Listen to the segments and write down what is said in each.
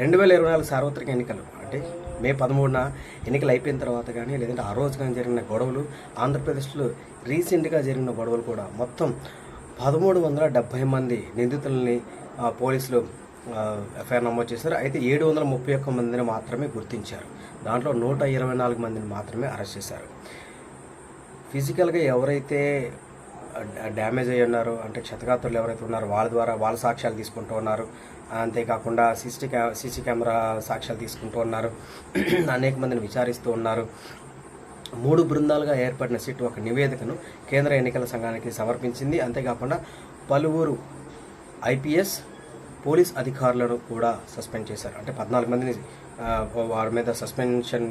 రెండు వేల ఇరవై నాలుగు సార్వత్రిక ఎన్నికలు. అంటే మే పదమూడున ఎన్నికలు అయిపోయిన తర్వాత కానీ లేదంటే ఆ రోజు కానీ జరిగిన గొడవలు ఆంధ్రప్రదేశ్లో రీసెంట్గా జరిగిన గొడవలు కూడా మొత్తం పదమూడు వందల డెబ్భై మంది నిందితుల్ని పోలీసులు ఎఫ్ఐఆర్ నమోదు చేశారు. అయితే ఏడు వందల ముప్పై ఒక్క మందిని మాత్రమే గుర్తించారు. దాంట్లో నూట ఇరవై నాలుగు మందిని మాత్రమే అరెస్ట్ చేశారు. ఫిజికల్గా ఎవరైతే డ్యామేజ్ అయ్యి ఉన్నారు. అంటే క్షతగాత్రులు ఎవరైతే ఉన్నారో వాళ్ళ ద్వారా వాళ్ళ సాక్ష్యాలు తీసుకుంటూ ఉన్నారు. అంతేకాకుండా సీసీ క్యా సీసీ కెమెరా సాక్ష్యాలు తీసుకుంటూ ఉన్నారు. అనేక మందిని విచారిస్తూ ఉన్నారు. మూడు బృందాలుగా ఏర్పడిన సిట్ ఒక నివేదికను కేంద్ర ఎన్నికల సంఘానికి సమర్పించింది. అంతేకాకుండా పలువురు ఐపీఎస్ పోలీస్ అధికారులను కూడా సస్పెండ్ చేశారు. అంటే పద్నాలుగు మందిని వారి మీద సస్పెన్షన్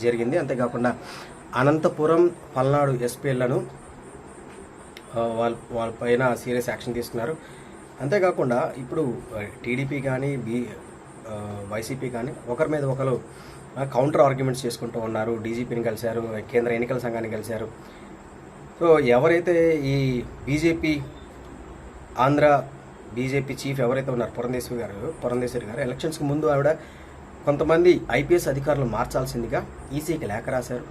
జరిగింది. అంతేకాకుండా అనంతపురం పల్నాడు ఎస్పీలను వాళ్ళ వాళ్ళపైన సీరియస్ యాక్షన్ తీసుకున్నారు. అంతేకాకుండా ఇప్పుడు టీడీపీ కానీ బీ వైసీపీ కానీ ఒకరి మీద ఒకరు కౌంటర్ ఆర్గ్యుమెంట్స్ చేసుకుంటూ ఉన్నారు. డీజీపీని కలిశారు కేంద్ర ఎన్నికల సంఘాన్ని కలిశారు. సో ఎవరైతే ఈ బీజేపీ ఆంధ్ర బీజేపీ చీఫ్ ఎవరైతే ఉన్నారు పురంధేశ్వరి గారు పురంధేశ్వరి గారు ఎలక్షన్స్కి ముందు ఆవిడ కొంతమంది ఐపీఎస్ అధికారులు మార్చాల్సిందిగా ఈసీకి లేఖ రాశారు.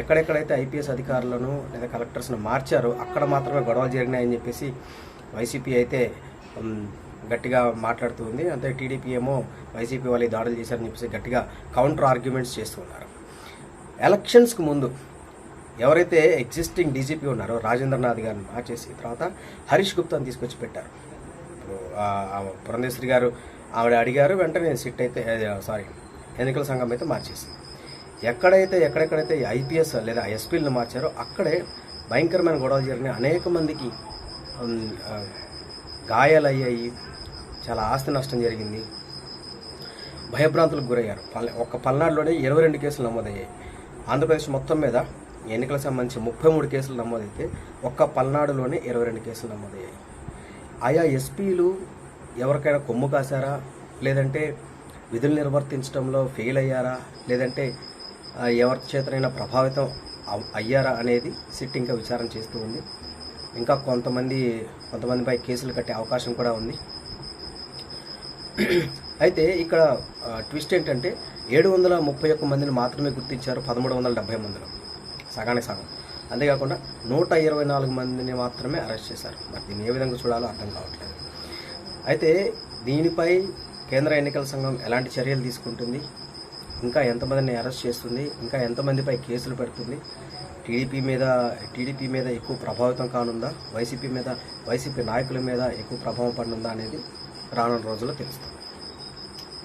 ఎక్కడెక్కడైతే ఐపీఎస్ అధికారులను లేదా కలెక్టర్స్ను మార్చారో అక్కడ మాత్రమే గొడవలు జరిగినాయని చెప్పేసి వైసీపీ అయితే గట్టిగా మాట్లాడుతూ ఉంది. అంతే టీడీపీ ఏమో వైసీపీ వాళ్ళు దాడులు చేశారని చెప్పేసి గట్టిగా కౌంటర్ ఆర్గ్యుమెంట్స్ చేస్తున్నారు ఎలక్షన్స్కి ముందు ఎవరైతే ఎగ్జిస్టింగ్ డీజీపీ ఉన్నారో రాజేంద్రనాథ్ గారిని మార్చేసి తర్వాత హరీష్ గుప్తాని తీసుకొచ్చి పెట్టారు. ఇప్పుడు పురంధేశ్వరి గారు ఆవిడ అడిగారు వెంటనే సిట్ అయితే సారీ ఎన్నికల సంఘం అయితే మార్చేసింది. ఎక్కడైతే ఎక్కడెక్కడైతే ఐపీఎస్ లేదా ఎస్పీలను మార్చారో అక్కడే భయంకరమైన గొడవలు జరిగినాయి. అనేక మందికి గాయాలయ్యాయి. చాలా ఆస్తి నష్టం జరిగింది. భయభ్రాంతులకు గురయ్యారు. పల్ ఒక్క పల్నాడులోనే ఇరవై రెండు కేసులు నమోదయ్యాయి. ఆంధ్రప్రదేశ్ మొత్తం మీద ఎన్నికలకు సంబంధించి ముప్పై మూడు కేసులు నమోదైతే ఒక్క పల్నాడులోనే ఇరవై రెండు కేసులు నమోదయ్యాయి. ఆయా ఎస్పీలు ఎవరికైనా కొమ్ము కాశారా? లేదంటే విధులు నిర్వర్తించడంలో ఫెయిల్ అయ్యారా? లేదంటే ఎవరి చేతనైనా ప్రభావితం అవ్- అయ్యారా అనేది సిట్ ఇంకా విచారణ చేస్తూ ఉంది. ఇంకా కొంతమంది కొంతమందిపై కేసులు కట్టే అవకాశం కూడా ఉంది. అయితే ఇక్కడ ట్విస్ట్ ఏంటంటే ఏడు వందల ముప్పై ఒక్క మందిని మాత్రమే గుర్తించారు పదమూడు వందల డెబ్బై మందిలో. సగానికి సగం. అంతేకాకుండా నూట ఇరవై నాలుగు మందిని మాత్రమే అరెస్ట్ చేశారు. మరి దీన్ని ఏ విధంగా చూడాలో అర్థం కావట్లేదు. అయితే దీనిపై కేంద్ర ఎన్నికల సంఘం ఎలాంటి చర్యలు తీసుకుంటుంది? ఇంకా ఎంతమందిని అరెస్ట్ చేస్తుంది ఇంకా ఎంతమందిపై కేసులు పెడుతుంది టీడీపీ మీద టీడీపీ మీద ఎక్కువ ప్రభావితం కానుందా వైసీపీ మీద వైసీపీ నాయకుల మీద ఎక్కువ ప్రభావం పడనుందా అనేది రానున్న రోజుల్లో తెలుస్తుంది.